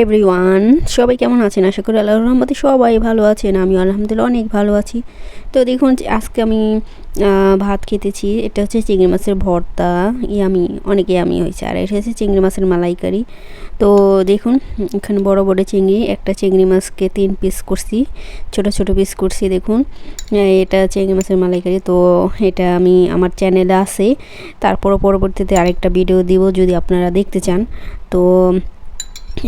Everyone সবাই কেমন আছেন? আশা করি আল্লাহ রহমতে সবাই ভালো আছেন। আমি আলহামদুলিল্লাহ অনেক ভালো আছি। তো দেখুন, আজকে আমি ভাত খেতেছি। এটা হচ্ছে চিংড়ি মাছের ভর্তা। ইয়ামি, অনেক ইয়ামি হয়েছে। আর এটা হচ্ছে চিংড়ি মাছের মালাইকারি। তো দেখুন, এখানে বড় বড় চিংড়ি। একটা চিংড়ি মাছকে তিন পিস করছি। ছোট ছোট পিস করছি, দেখুন। এটা চিংড়ি মাছের মালাইকারি। তো এটা আমি, আমার চ্যানেলে আছে। তারপরও পরবর্তীতে আরেকটা ভিডিও দিব যদি আপনারা দেখতে চান। তো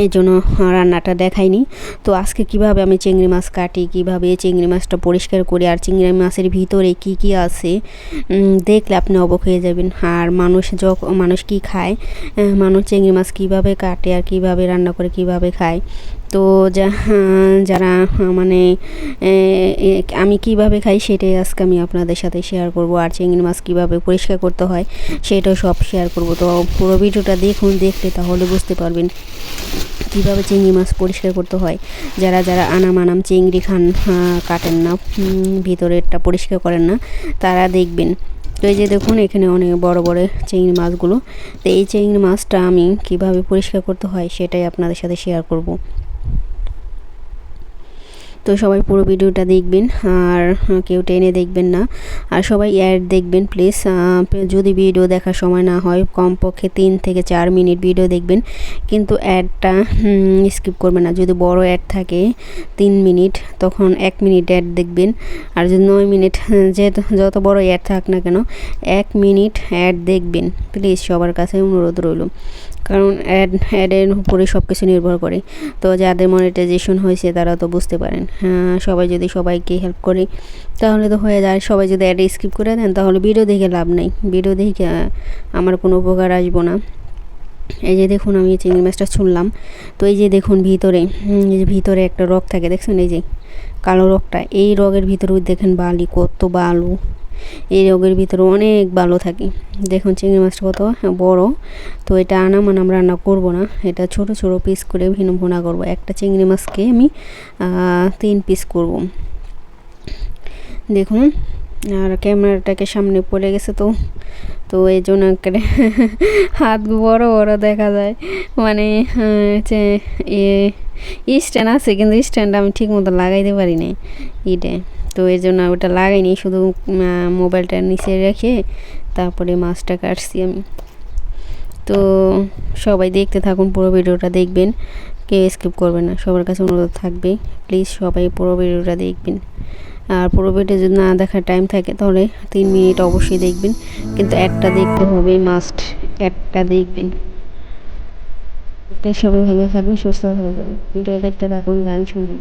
এই জন্য রান্নাটা দেখাইনি। তো আজকে কীভাবে আমি চিংড়ি মাছ কাটি, কীভাবে চিংড়ি মাছটা পরিষ্কার করি আর চিংড়ি মাছের ভিতরে কি কি আছে দেখলে আপনি অবক হয়ে যাবেন। আর মানুষ যখন মানুষ কি খায় মানুষ চিংড়ি মাছ কীভাবে কাটে আর কীভাবে রান্না করে কীভাবে খায় তো যারা মানে আমি কীভাবে খাই সেটাই আজকে আমি আপনাদের সাথে শেয়ার করব আর চিংড়ি মাছ কীভাবে পরিষ্কার করতে হয় সেটাও সব শেয়ার করব। তো পুরো ভিডিওটা দেখুন, দেখলে তাহলে বুঝতে পারবেন কীভাবে চিংড়ি মাছ পরিষ্কার করতে হয়। যারা যারা আনাম আনাম চিংড়ি খান কাটেন না ভিতরেরটা পরিষ্কার করেন না, তারা দেখবেন। তো এই যে দেখুন, এখানে অনেক বড় বড় চিংড়ি মাছগুলো। তো এই চিংড়ি মাছটা আমি কীভাবে পরিষ্কার করতে হয় সেটাই আপনাদের সাথে শেয়ার করব। তো সবাই পুরো ভিডিওটা দেখবেন, আর কেউ টেনে দেখবেন না। আর সবাই অ্যাড দেখবেন প্লিজ যদি ভিডিও দেখার সময় না হয়, কমপক্ষে তিন থেকে চার মিনিট ভিডিও দেখবেন। কিন্তু অ্যাডটা স্কিপ করবেন না। যদি বড় অ্যাড থাকে তিন মিনিট, তখন এক মিনিট অ্যাড দেখবেন। আর যদি নয় মিনিট, যেহেতু যত বড় অ্যাড থাক না কেন, এক মিনিট অ্যাড দেখবেন। প্লিজ সবার কাছে অনুরোধ রইল। কারণ অ্যাড অ্যাডের উপরে সব কিছু নির্ভর করে। তো যাদের মনিটাইজেশন হয়েছে, তারা তো বুঝতে পারেন। হ্যাঁ সবাই যদি সবাইকে হেল্প করে, তাহলে তো হয়ে যায়। সবাই যদি অ্যাড স্কিপ করে দেন, তাহলে ভিডিও দেখে লাভ নেই। ভিডিও দেখে আমার কোনো উপকার আসব না। এই যে দেখুন, আমি চিংড়ি মাছটা ছুনলাম তো এই যে দেখুন, ভিতরে এই যে ভিতরে একটা রগ থাকে, দেখছেন? এই যে কালো রগটা, এই রগের ভিতরে দেখেন বালি, কত বালু। এই রোগের ভিতরে অনেক ভালো থাকে। দেখুন চিংড়ি মাছটা কত বড়। তো এটা আনা মানে আমরা রান্না করব না। এটা ছোট ছোট পিস করে ভিন্ন ভোনা করব। একটা চিংড়ি মাছকে আমি তিন পিস করব। দেখুন, আর ক্যামেরাটাকে সামনে পড়ে গেছে তো। তো এই জন্য করে হাত বড় বড় দেখা যায়। মানে হচ্ছে এ স্ট্যান্ড আছে, কিন্তু স্ট্যান্ড আমি ঠিক মতো লাগাইতে পারি না ইটে। তো এই জন্য ওটা লাগাইনি শুধু মোবাইলটা নিচে রেখে তারপরে মাছটা কাটছি আমি। তো সবাই দেখতে থাকুন, পুরো ভিডিওটা দেখবেন। কেউ স্কিপ করবে না, সবার কাছে অনুরোধ থাকবে প্লিজ সবাই পুরো ভিডিওটা দেখবেন। আর পুরো ভিডিও যদি না দেখার টাইম থাকে, তাহলে তিন মিনিট অবশ্যই দেখবেন। কিন্তু একটা দেখতে হবে মাস্ট একটা দেখবেন। সবাই ভালো থাকবেন, সুস্থ থাকবেন। ভিডিও দেখতে থাকুন, গান শুনবেন।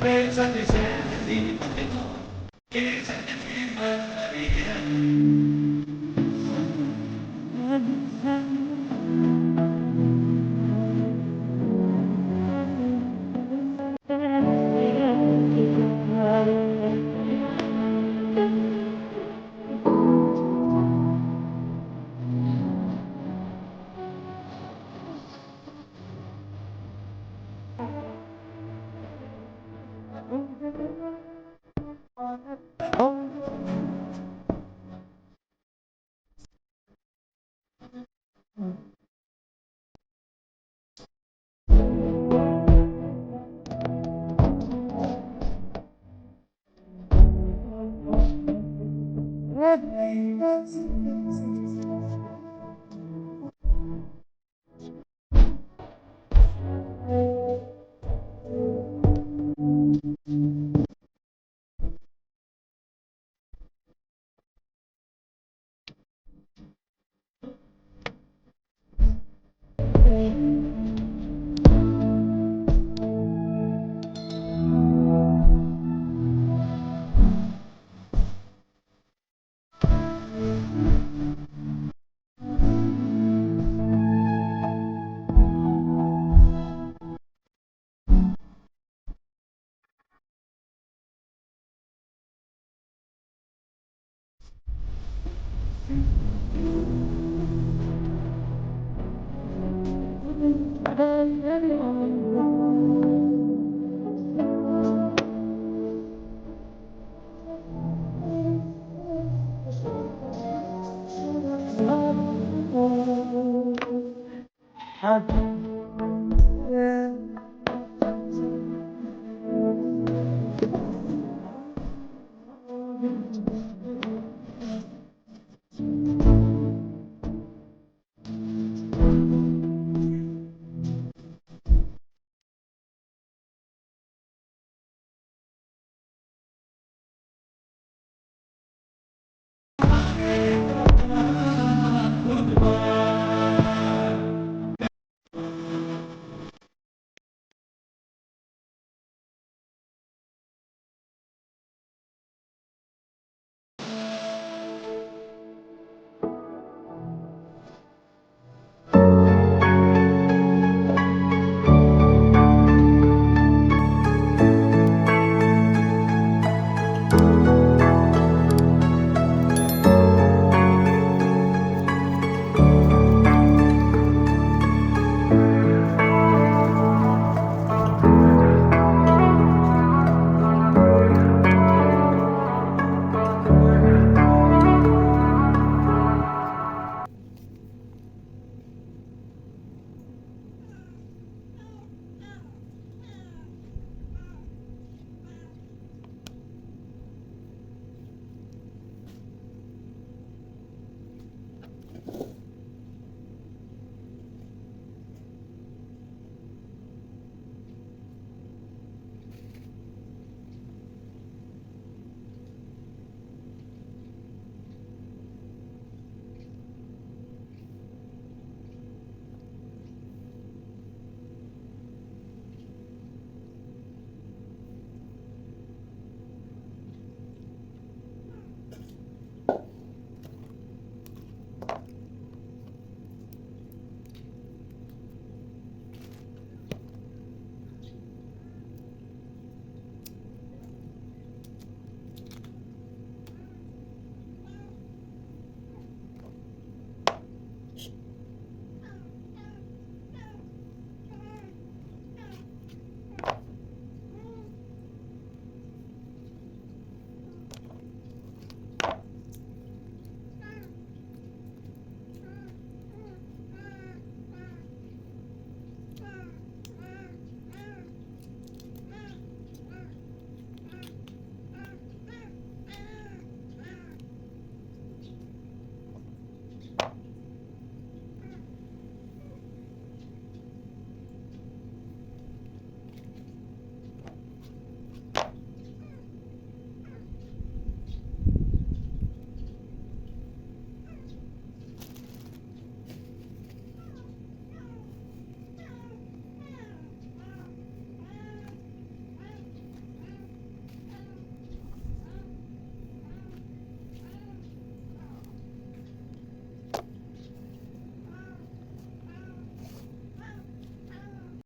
Pensa di sentire, e sentire, حد